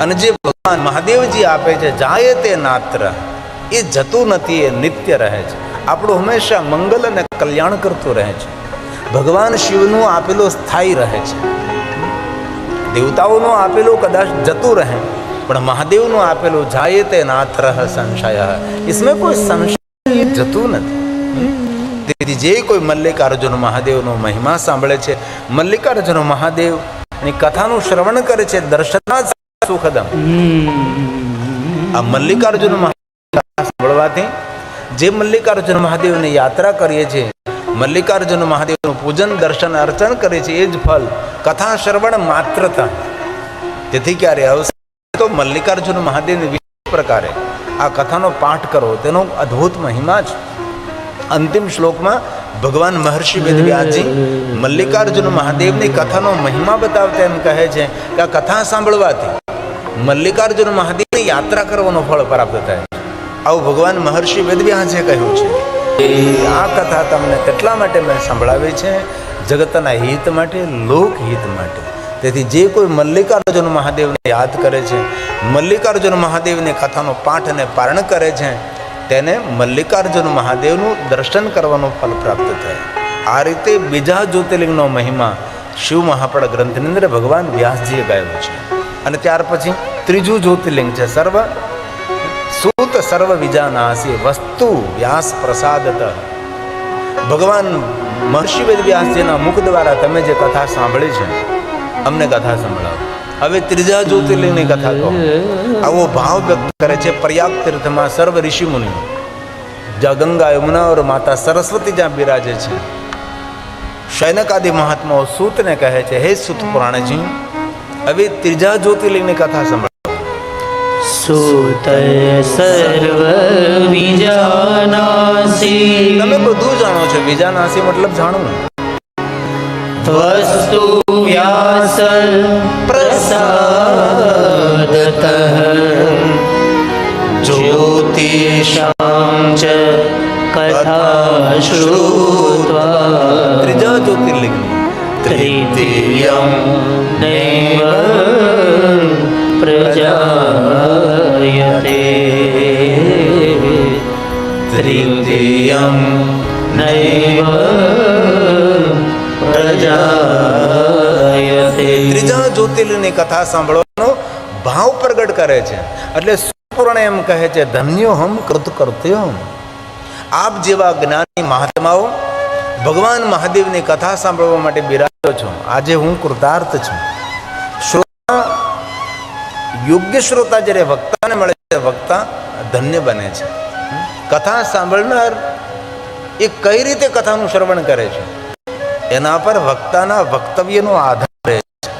અને જે ભગવાન મહાદેવજી આપે છે, જાય તે નાત્ર, એ જતું નથી, એ નિત્ય રહે છે. આપણું હંમેશા મંગલ અને કલ્યાણ કરતું રહે છે. ભગવાન શિવનું આપેલું સ્થાયી રહે છે. દેવતાઓનું આપેલું કદાચ જતું રહે, પણ મહાદેવનું આપેલું જાય તે નાત્ર, સંશય. ઇસમે કોઈ સંશય જતું નથી. તેથી જે કોઈ મલ્લિકાર્જુન મહાદેવનો મહિમા સાંભળે છે, મલ્લિકાર્જુન મહાદેવની કથાનું શ્રવણ કરે છે દર્શના સુખદમ. આ મલ્લિકાર્જુન સાંભળવાથી જે મલ્લિકાર્જુન મહાદેવની યાત્રા કરીએ છીએ, મલ્લિકાર્જુન મહાદેવનું પૂજન, દર્શન, અર્ચન કરે છે એ જ ફલ કથા શ્રવણ માત્રતા. તેથી ક્યારે આવશે તો મલ્લિકાર્જુન મહાદેવની વિશેષ પ્રકારે આ કથાનો પાઠ કરો. તેનો અદ્ભુત મહિમા છે અંતિમ શ્લોકમાં ભગવાન મહર્ષિ વેદવ્યાસજી મલ્લિકાર્જુન મહાદેવની કથાનો મહિમા બતાવતા એમ કહે છે કે આ કથા સાંભળવાથી મલ્લિકાર્જુન મહાદેવની યાત્રા કરવાનો ફળ પ્રાપ્ત થાય આવું ભગવાન મહર્ષિ વેદવ્યાસે કહ્યું છે. આ કથા તમને કેટલા માટે મેં સંભળાવી છે? જગતના હિત માટે, લોકહિત માટે. તેથી જે કોઈ મલ્લિકાર્જુન મહાદેવને યાદ કરે છે, મલ્લિકાર્જુન મહાદેવની કથાનો પાઠ અને પારણ કરે છે, તેને મલ્લિકાર્જુન મહાદેવનું દર્શન કરવાનું ફલ પ્રાપ્ત થાય. આ રીતે બીજા જ્યોતિર્લિંગનો મહિમા શિવ મહાપડ ગ્રંથની અંદર ભગવાન વ્યાસજીએ ગાયો છે. અને ત્યાર પછી ત્રીજું જ્યોતિર્લિંગ છે, સર્વ સૂત સર્વ વિજાનાસી વસ્તુ વ્યાસ પ્રસાદત. ભગવાન મહર્ષિ વ્યાસજીના મુખ દ્વારા તમે જે કથા સાંભળી છે, અમને કથા સંભળાવો. હવે ત્રીજા જ્યોતિર્લિંગની કથા કહો. આવો ભાવ વ્યક્ત કરે છે પ્રયાગ તીર્થમાં સર્વ ઋષિ મુનિઓ જ્યાં ગંગા, યમુના ઓર માતા સરસ્વતી જ્યાં બિરાજે છે. શૈનકાદિ મહાત્માઓ સૂતને કહે છે, હે સૂત પુરાણજી હવે ત્રીજા જ્યોતિર્લિંગની કથા સંભળાવો. સર્વ વિજાનાસી તમે બધું જાણો છો. બીજાનાસી મતલબ જાણવું. વસ્તુ વ્યાસ પ્રસાદત. જ્યોતિષામ ચ કથા શ્રુત્વા. ત્રીજા જ્યોતિર્લિંગની તૃતીયમ નૈવ પ્રજાયતે તૃતીયમ નૈવ પ્રજાયતે ત્રીજા જ્યોતિર્લિંગની કથા સાંભળવાનો ભાવ પ્રગટ કરે છે એટલે સુપૂર્ણ એમ કહે છે ધન્યો હમ કૃત કર્તવ્ય આપ જેવા જ્ઞાની મહાત્માઓ ભગવાન મહાદેવની કથા સાંભળવા માટે બિરાજો છું. આજે હું કૃતાર્થ છું. શ્રોતા, યોગ્ય શ્રોતા જ્યારે વક્તાને મળે છે વક્તા ધન્ય બને છે. કથા સાંભળનાર એ કઈ રીતે કથાનું શ્રવણ કરે છે? એના પર વક્તાના વક્તવ્યનો આધાર રહે છે.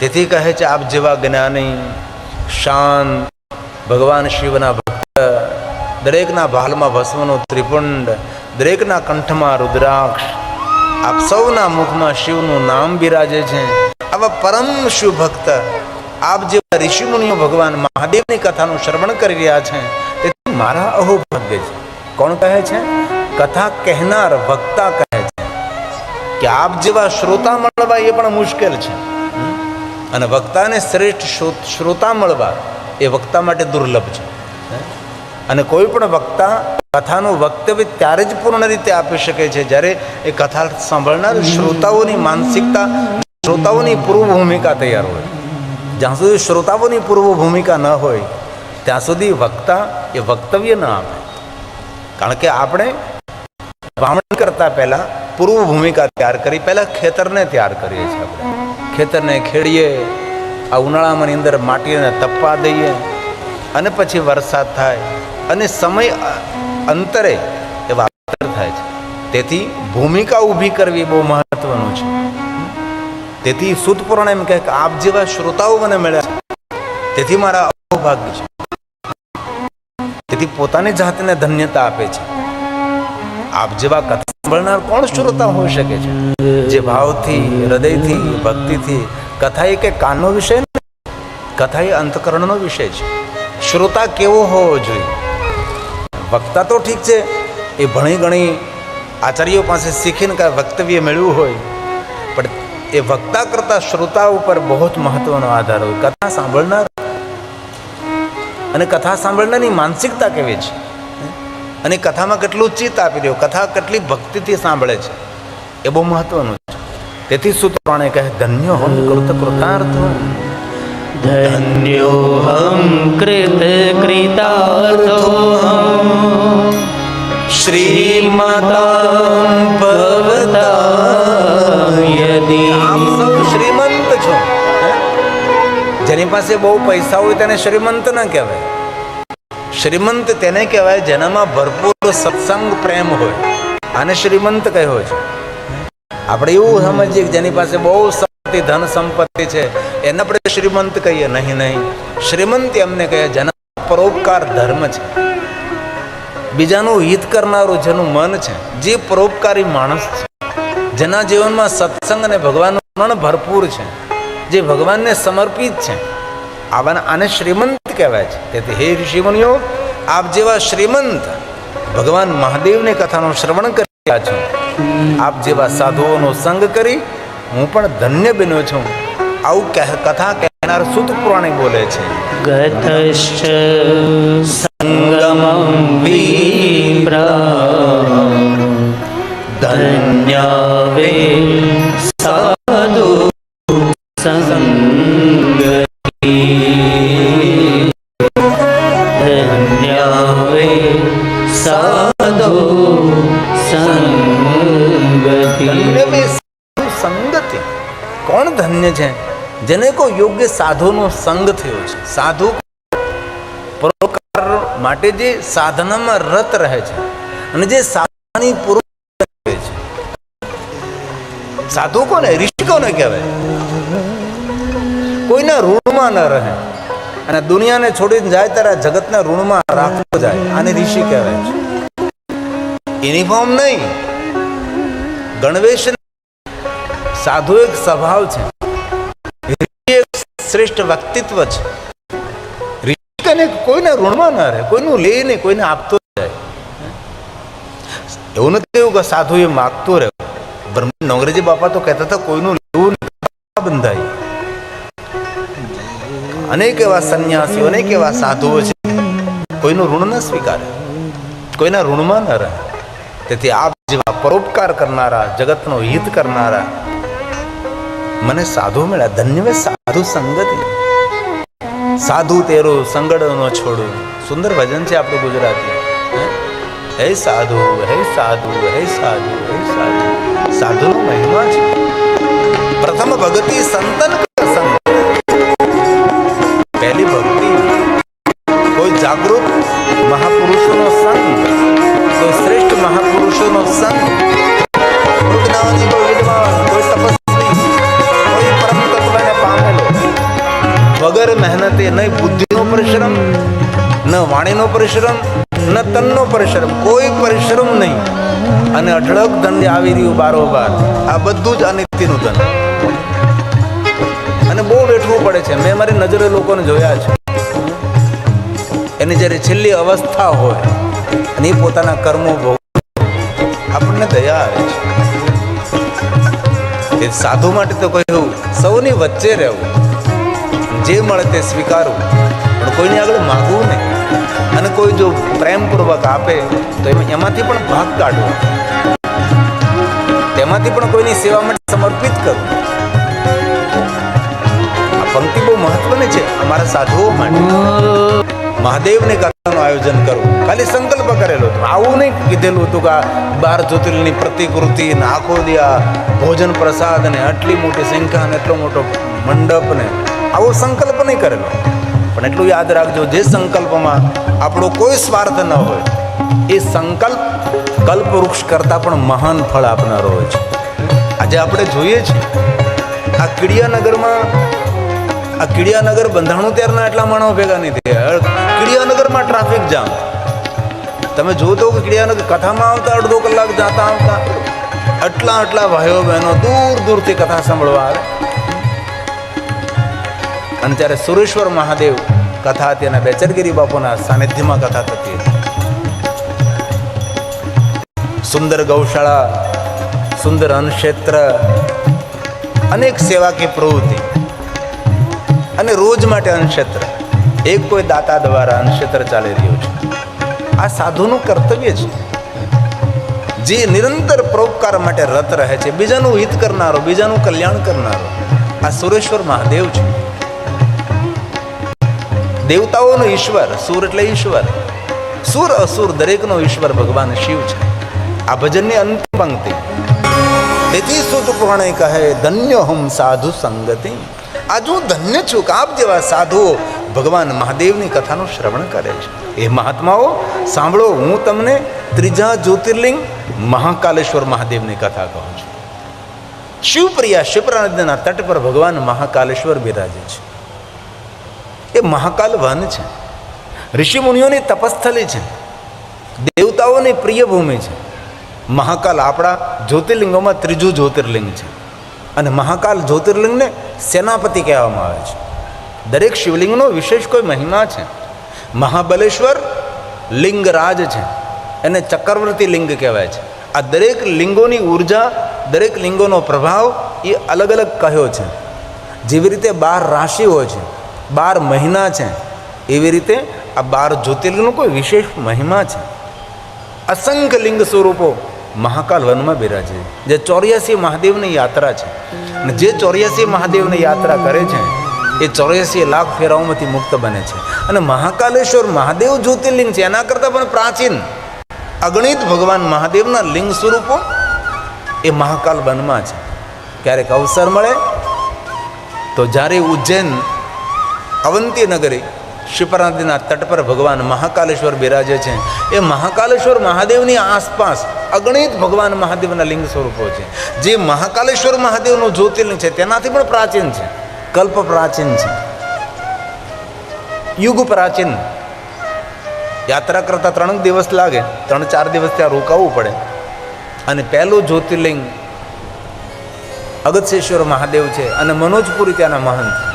તેથી કહે છે, આપ જેવા જ્ઞાની, શાંત, ભગવાન શિવના ભક્ત, દરેકના ભાલમાં ભસ્મનું ત્રિપુંડ દરેકના કંઠમાં રુદ્રાક્ષ. આપ સૌના મુખમાં શિવનું નામ બિરાજે છે. આવા પરમ શિવ ભક્ત આપ જેવા ઋષિમુનિઓ ભગવાન મહાદેવની કથાનું શ્રવણ કરી રહ્યા છે. તેથી મારા અહોભાગ્ય છે. કોણ કહે છે? કથા કહેનાર વક્તા કહે છે. કે આપ જેવા શ્રોતા મળવા એ પણ મુશ્કેલ છે. અને વક્તાને શ્રેષ્ઠ શ્રોતા મળવા એ વક્તા માટે દુર્લભ છે. અને કોઈ પણ વક્તા કથાનું વક્તવ્ય ત્યારે જ પૂર્ણ રીતે આપી શકે છે. જ્યારે એ કથા સાંભળનાર શ્રોતાઓની માનસિકતા શ્રોતાઓની પૂર્વ ભૂમિકા તૈયાર હોય. જ્યાં સુધી શ્રોતાઓની પૂર્વ ભૂમિકા ન હોય ત્યાં સુધી વક્તા એ વક્તવ્ય ન આપે. કારણ કે આપણે વામણ કરતા પહેલા પૂર્વ ભૂમિકા તૈયાર કરી પહેલા ખેતરને તૈયાર કરીએ છીએ આપણે. ખેતરને ખેડીએ આ ઉનાળામાં અંદર માટીને તપવા દઈએ અને પછી વરસાદ થાય અને સમય અંતરે એ વાવેતર થાય છે. તેથી ભૂમિકા ઊભી કરવી બહુ મહત્વનું છે. તેથી સુતપુરણ એમ કહે કે આપ જેવા શ્રોતાઓ મને મળ્યા છે, તેથી મારા અહોભાગ્ય છે. તેથી પોતાની જાતને ધન્યતા આપે છે. આપ જેવા કથા સાંભળનાર કોણ શ્રોતા હોઈ શકે છે? જે ભાવથી, હૃદયથી, ભક્તિથી કથા એ કે કાનનો વિષય કથા એ અંતકરણનો વિષય છે. શ્રોતા કેવો હોવો જોઈએ? વક્તા તો ઠીક છે, એ ભણી ગણી આચાર્યો પાસે શીખીને કાંઈ વક્તવ્ય મેળવ્યું હોય, પણ એ વક્તા કરતાં શ્રોતા ઉપર બહુ જ મહત્વનો આધાર હોય. કથા સાંભળનાર અને કથા સાંભળનારની માનસિકતા કેવી છે? અને કથામાં કેટલું ચિત્ત આપી રહ્યો કથા કેટલી ભક્તિથી સાંભળે છે, એ બહુ મહત્વનું છે. તેથી સૂત્રણે કહે, ધન્ય હોમ કૃત કૃતાર્થ. ધન્યોહમ કૃત શ્રીમતાં શ્રીમંત છો જેની પાસે બહુ પૈસા હોય તેને શ્રીમંત ના કહેવાય. શ્રીમંત તેને કહેવાય જેનામાં ભરપૂર સત્સંગ પ્રેમ હોય. આને શ્રીમંત કહેવો છે. આપણે એવું સમજીએ કે જેની પાસે બહુ ધન સંપત્તિ છે, એને આપણે શ્રીમંત કહીએ. નહીં નહીં. શ્રીમંત એમને કહે, જન પરોપકાર ધર્મ છે. બીજાનું હિત કરનારું જેનું મન છે, જે પરોપકારી માણસ છે. જેના જીવનમાં સત્સંગ અને ભગવાનનું મન ભરપૂર છે, જે ભગવાનને સમર્પિત છે. આવાના આને શ્રીમંત કહેવાય છે. તેથી હે ઋષિમુનિઓ, આપ જેવા શ્રીમંત ભગવાન મહાદેવની કથાનું શ્રવણ કરી રહ્યા છો. આપ જેવા સાધુઓનો સંગ કરી હું પણ ધન્ય બન્યો છું. આવું કથા કહેનાર સુત પુરાણી બોલે છે. ગતશ્ચ સંગમમ વિપ્ર ધન્યાવે સાધુ યોગ્ય સાધુનો સંગ થયો છે. સાધુ પરોપકાર માટે જે સાધનામાં રત રહે છે અને જે સાધનાની પૂર્વ છે. સાધુ કોને? ઋષિ કોને કહેવાય? કોઈના ઋણમાં ન રહે. અને દુનિયાને છોડીને જાય ત્યારે જગતના ઋણમાં રાખતો જાય. આને ઋષિ કહેવાય છે. યુનિફોર્મ નહીં. ગણવેશ સાધુ એક સ્વભાવ છે. શ્રેષ્ઠ વ્યક્તિત્વ છે. ઋષિ કોઈને ઋણમાં ના રહે, કોઈનું લે નહીં, કોઈને આપતો જાય. એવું નથી કહ્યું કે સાધુ એ માગતો રહે બ્રહ્મ નોંગરેજી બાપા તો કહેતા હતા, કોઈનું લેવું બંધાય. અનેક એવા સંન્યાસીઓ, અનેક એવા સાધુઓ છે. કોઈનું ઋણ ન સ્વીકારે, કોઈના ઋણમાં ન રહે. તેથી આપ જેવા પરોપકાર કરનારા, જગતનો હિત કરનારા મને સાધુ મળ્યા. ધન્ય સાધુ સંગતિ. સાધુ તેરો સંગડ નો છોડું. સુંદર ભજન છે આપણું ગુજરાતી? હે સાધુ હે સાધુ હે સાધુ હે સાધુ. સાધુનો મહિમા છે. પ્રથમ ભગતિ સંતન નહીં બુદ્ધિનો પરિશ્રમ, ન વાણીનો પરિશ્રમ, ન તનનો પરિશ્રમ. કોઈ પરિશ્રમ નહીં. અને અઢળક ધન આવી રહ્યું બારોબાર. આ બધું જ અનિત્યનું ધન. અને બહુ વેઠવું પડે છે. મેં મારી નજરે લોકોને જોયા છે. એની જ્યારે છેલ્લી અવસ્થા હોય, અને એ પોતાના કર્મો ભોગ આપણને દયા આવે છે. સાધુ માટે તો કહ્યું સૌની વચ્ચે રહેવું. જે મળે તે સ્વીકારવું પણ કોઈની આગળ માગવું નહીં. અને કોઈ જો પ્રેમપૂર્વક આપે, તો એમાંથી પણ ભાગ કાઢવો. તેમાંથી પણ કોઈની સેવા માટે સમર્પિત કરવું. આ પંક્તિ બહુ મહત્વની છે અમારા સાધુઓ માટે. મહાદેવને કથાનું આયોજન કરવું ખાલી સંકલ્પ કરેલો હતો. આવું નહીં કીધેલું હતું કે બાર જ્યોતિર્લિંગની પ્રતિકૃતિ ને આખો દિયા ભોજન પ્રસાદ ને આટલી મોટી સંખ્યા ને એટલો મોટો મંડપ ને આવો સંકલ્પ નહીં કરેલો. પણ એટલું યાદ રાખજો, જે સંકલ્પમાં આપણો કોઈ સ્વાર્થ ન હોય, એ સંકલ્પ કલ્પવૃક્ષ કરતાં પણ મહાન ફળ આપનારો હોય છે. આજે આપણે જોઈએ છીએ આ કીડિયાનગરમાં, આ કીડિયાનગર બંધાણું ત્યારના એટલા માણસો ભેગા નહીં થયા. કીડિયાનગરમાં ટ્રાફિક જામ તમે જોતો કે કીડિયાનગર કથામાં આવતા, અડધો કલાક જાતા આવતા, આટલા આટલા ભાઈઓ બહેનો દૂર દૂરથી કથા સાંભળવા આવે. અને ત્યારે સુરેશ્વર મહાદેવ કથા હતી અને બેચરગીરી બાપુના સાનિધ્યમાં કથા થતી સુંદર ગૌશાળા, સુંદર અન્નક્ષેત્ર, અનેક સેવાકીય પ્રવૃત્તિ. અને રોજ માટે અન્નક્ષેત્ર. એક કોઈ દાતા દ્વારા અનક્ષેત્ર ચાલી રહ્યું છે. આ સાધુનું કર્તવ્ય છે. જે નિરંતર પરોપકાર માટે રત રહે છે. બીજાનું હિત કરનારો, બીજાનું કલ્યાણ કરનારો આ સુરેશ્વર મહાદેવ છે. દેવતાઓનો ઈશ્વર, સુર એટલે ઈશ્વર. સુર અસુર, દરેકનો ઈશ્વર ભગવાન શિવ છે. આ ભજનની અંતિમ પંક્તિ. તેથી સુત પુરાણે કહે, ધન્ય હમ સાધુ સંગતિ. આજ હું ધન્ય છું કે આપ જેવા સાધુઓ ભગવાન મહાદેવની કથાનું શ્રવણ કરે છે. એ મહાત્માઓ, સાંભળો, હું તમને ત્રીજા જ્યોતિર્લિંગ મહાકાલેશ્વર મહાદેવની કથા કહું છું. શિવપ્રિયા શિપ્રા નદીના તટ પર ભગવાન મહાકાલેશ્વર બિરાજે છે. એ મહાકાલ વન છે. ઋષિમુનિઓની તપસ્થલી છે. દેવતાઓની પ્રિય ભૂમિ છે. મહાકાલ આપણા જ્યોતિર્લિંગોમાં ત્રીજું જ્યોતિર્લિંગ છે. અને મહાકાલ જ્યોતિર્લિંગને સેનાપતિ કહેવામાં આવે છે. દરેક શિવલિંગનો વિશેષ કોઈ મહિમા છે. મહાબલેશ્વર લિંગરાજ છે. એને ચક્રવર્તી લિંગ કહેવાય છે. આ દરેક લિંગોની ઊર્જા, દરેક લિંગોનો પ્રભાવ એ અલગ અલગ કહ્યો છે. જેવી રીતે બાર રાશિઓ છે. બાર મહિના છે. એવી રીતે આ બાર જ્યોતિર્લિંગનો કોઈ વિશેષ મહિમા છે. અસંખ્ય લિંગ સ્વરૂપો મહાકાલ વનમાં બિરાજે જે ચોર્યાસી મહાદેવની યાત્રા છે. અને જે ચોર્યાસી મહાદેવની યાત્રા કરે છે, એ ચોર્યાસી લાખ ફેરાઓમાંથી મુક્ત બને છે. અને મહાકાલેશ્વર મહાદેવ જ્યોતિર્લિંગ છે, એના કરતાં પણ પ્રાચીન. અગણિત ભગવાન મહાદેવના લિંગ સ્વરૂપો એ મહાકાલ વનમાં છે. ક્યારેક અવસર મળે તો જ્યારે ઉજ્જૈન અવંતી નગરી શિપરા નદીના તટ પર ભગવાન મહાકાલેશ્વર બિરાજે છે. એ મહાકાલેશ્વર મહાદેવની આસપાસ અગણિત ભગવાન મહાદેવના લિંગ સ્વરૂપો છે. જે મહાકાલેશ્વર મહાદેવનું જ્યોતિર્લિંગ છે, તેનાથી પણ પ્રાચીન છે. કલ્પ પ્રાચીન છે. યુગ પ્રાચીન. યાત્રા કરતાં ત્રણ દિવસ લાગે, ત્રણ ચાર દિવસ ત્યાં રોકાવું પડે. અને પહેલું જ્યોતિર્લિંગ અગત્યેશ્વર મહાદેવ છે અને મનોજપુરી ત્યાંના મહંત.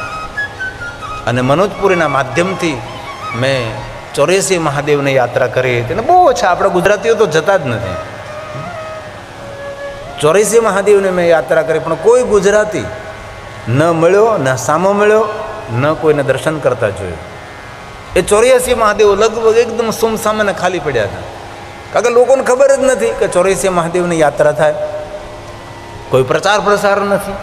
અને મનોજપુરીના માધ્યમથી મેં ચોર્યાસી મહાદેવની યાત્રા કરી હતી. અને બહુ ઓછા, આપણે ગુજરાતીઓ તો જતા જ નથી. ચોર્યાસી મહાદેવને મેં યાત્રા કરી, પણ કોઈ ગુજરાતી ન મળ્યો, ન સામો મળ્યો, ન કોઈને દર્શન કરતા જોયું. એ ચોર્યાસી મહાદેવ લગભગ એકદમ સુમસામ અને ખાલી પડ્યા હતા. કારણ કે લોકોને ખબર જ નથી કે ચોર્યાસી મહાદેવની યાત્રા થાય. કોઈ પ્રચાર પ્રસાર નથી.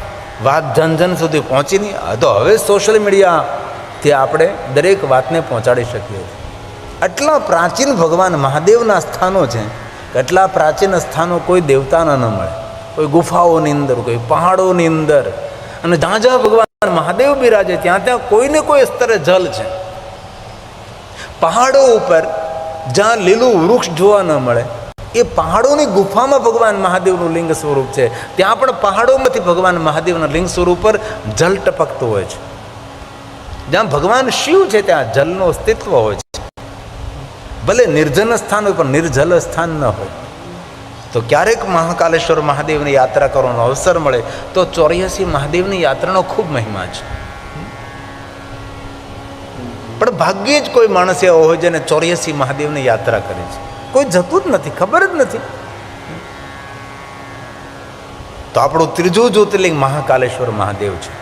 વાત જન જન સુધી પહોંચી નહીં. તો હવે સોશિયલ મીડિયાથી આપણે દરેક વાતને પહોંચાડી શકીએ. આટલા પ્રાચીન ભગવાન મહાદેવના સ્થાનો છે. એટલા પ્રાચીન સ્થાનો કોઈ દેવતાના ન મળે. કોઈ ગુફાઓની અંદર, કોઈ પહાડોની અંદર. અને જ્યાં જ્યાં ભગવાન મહાદેવ બિરાજે ત્યાં ત્યાં કોઈને કોઈ સ્તરે જલ છે. પહાડો ઉપર જ્યાં લીલું વૃક્ષ જોવા ન મળે, એ પહાડોની ગુફામાં ભગવાન મહાદેવનું લિંગ સ્વરૂપ છે. ત્યાં પણ પહાડોમાંથી ભગવાન મહાદેવના લિંગ સ્વરૂપ પર જલ ટપકતું હોય છે. જ્યાં ભગવાન શિવ છે ત્યાં જલનું અસ્તિત્વ હોય છે. ભલે નિર્જન સ્થાન હોય, પણ નિર્જલ સ્થાન ન હોય. તો ક્યારેક મહાકાલેશ્વર મહાદેવની યાત્રા કરવાનો અવસર મળે તો ચોર્યાસી મહાદેવની યાત્રાનો ખૂબ મહિમા છે. પણ ભાગ્યે જ કોઈ માણસ એવો હોય જેને ચોર્યાસી મહાદેવની યાત્રા કરે છે. કોઈ જતું જ નથી, ખબર જ નથી. તો આપણું ત્રીજું જ્યોતિર્લિંગ મહાકાલેશ્વર મહાદેવ છે.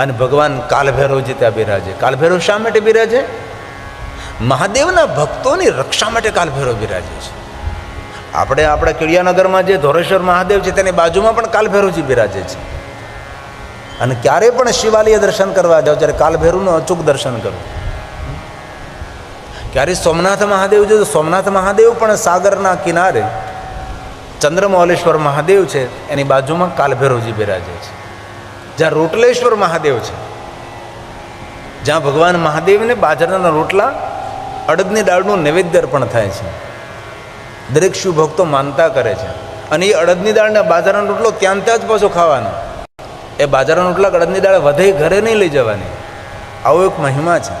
અને ભગવાન કાલભૈરવજી ત્યાં બિરાજે. કાલભૈરવ શા માટે બિરાજે? મહાદેવના ભક્તોની રક્ષા માટે કાલભૈરવ બિરાજે છે. આપણે આપણા કિડિયાનગરમાં જે ધોરેશ્વર મહાદેવ છે, તેની બાજુમાં પણ કાલભૈરવજી બિરાજે છે. અને ક્યારે પણ શિવાલય દર્શન કરવા જાઓ, જ્યારે કાલભૈરવનું અચૂક દર્શન કરો. ક્યારે સોમનાથ મહાદેવ જો સોમનાથ મહાદેવ પણ સાગરના કિનારે ચંદ્રમૌલેશ્વર મહાદેવ છે, એની બાજુમાં કાલભૈરવજી બિરાજે છે. જ્યાં રોટલેશ્વર મહાદેવ છે, જ્યાં ભગવાન મહાદેવને બાજરાના રોટલા, અડદની દાળનું નૈવેદ્ય અર્પણ થાય છે. દરેક શિવ ભક્તો માનતા કરે છે. અને એ અડદની દાળને બાજરાનો રોટલો ત્યાં ત્યાં જ પાછો ખાવાનો. એ બાજરાનો રોટલા અડદની દાળ વધે ઘરે નહીં લઈ જવાની. આવો એક મહિમા છે.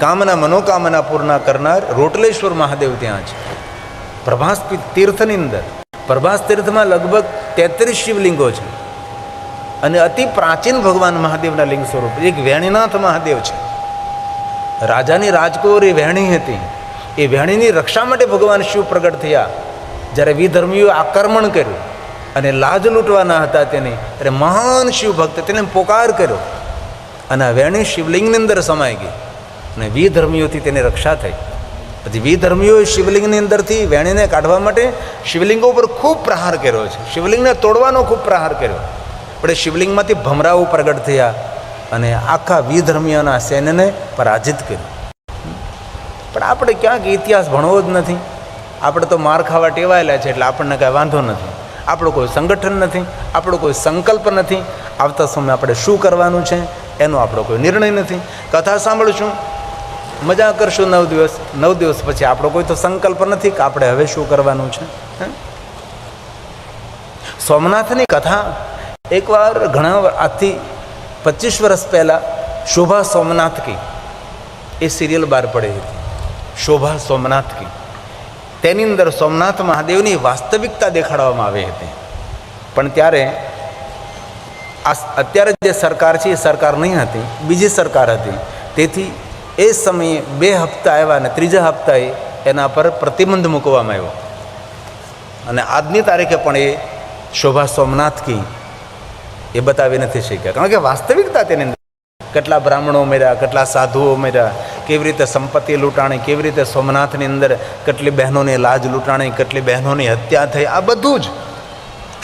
કામના મનોકામના પૂર્ણ કરનાર રોટલેશ્વર મહાદેવ ત્યાં છે. પ્રભાસ તીર્થની અંદર. પ્રભાસ તીર્થમાં લગભગ તેત્રીસ શિવલિંગો છે. અને અતિ પ્રાચીન ભગવાન મહાદેવના લિંગ સ્વરૂપ. એક વેણીનાથ મહાદેવ છે. રાજાની રાજકુંવરી વેણી હતી. એ વેણીની રક્ષા માટે ભગવાન શિવ પ્રગટ થયા. જ્યારે વિધર્મીઓએ આક્રમણ કર્યું અને લાજ લૂંટવાના હતા તેને. ત્યારે મહાન શિવ ભક્ત તેને પોકાર કર્યો. અને આ વેણી શિવલિંગની અંદર સમાઈ ગઈ અને વિધર્મીઓથી તેની રક્ષા થઈ. પછી વિધર્મીઓએ શિવલિંગની અંદરથી વેણીને કાઢવા માટે શિવલિંગો ઉપર ખૂબ પ્રહાર કર્યો છે. શિવલિંગને તોડવાનો ખૂબ પ્રહાર કર્યો. પણ એ શિવલિંગમાંથી ભમરાઓ પ્રગટ થયા અને આખા વિધર્મીઓના સૈન્યને પરાજિત કર્યું. પણ આપણે ક્યાંક ઇતિહાસ ભણવો જ નથી. આપણે તો માર ખાવા ટેવાયેલા છે એટલે આપણને કાંઈ વાંધો નથી. આપણું કોઈ સંગઠન નથી, આપણો કોઈ સંકલ્પ નથી. આવતા સમયે આપણે શું કરવાનું છે એનો આપણો કોઈ નિર્ણય નથી. કથા સાંભળશું, મજા કરશું નવ દિવસ. નવ દિવસ પછી આપણો કોઈ તો સંકલ્પ નથી કે આપણે હવે શું કરવાનું છે? સોમનાથની કથા એકવાર ઘણા આજથી પચીસ વર્ષ પહેલાં શોભા સોમનાથ કી એ સિરિયલ બહાર પડી હતી. શોભા સોમનાથ કી. તેની અંદર સોમનાથ મહાદેવની વાસ્તવિકતા દેખાડવામાં આવી હતી. પણ ત્યારે આ અત્યારે જે સરકાર છે, એ સરકાર નહીં હતી, બીજી સરકાર હતી. તેથી એ સમયે બે હપ્તા આવ્યા અને ત્રીજા હપ્તાએ એના પર પ્રતિબંધ મૂકવામાં આવ્યો. અને આજની તારીખે પણ એ શોભા સોમનાથ કી એ બતાવી નથી શક્યા. કારણ કે વાસ્તવિકતા તેની કેટલા બ્રાહ્મણો મર્યા, કેટલા સાધુઓ મર્યા, કેવી રીતે સંપત્તિ લૂંટાણી, કેવી રીતે સોમનાથની અંદર કેટલી બહેનોની લાજ લૂંટાણી, કેટલી બહેનોની હત્યા થઈ, આ બધું જ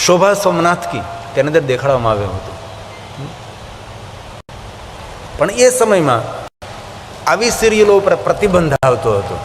શોભા સોમનાથ કી તેની અંદર દેખાડવામાં આવ્યું હતું. પણ એ સમયમાં આવી સિરિયલો ઉપર પ્રતિબંધ આવતો હતો.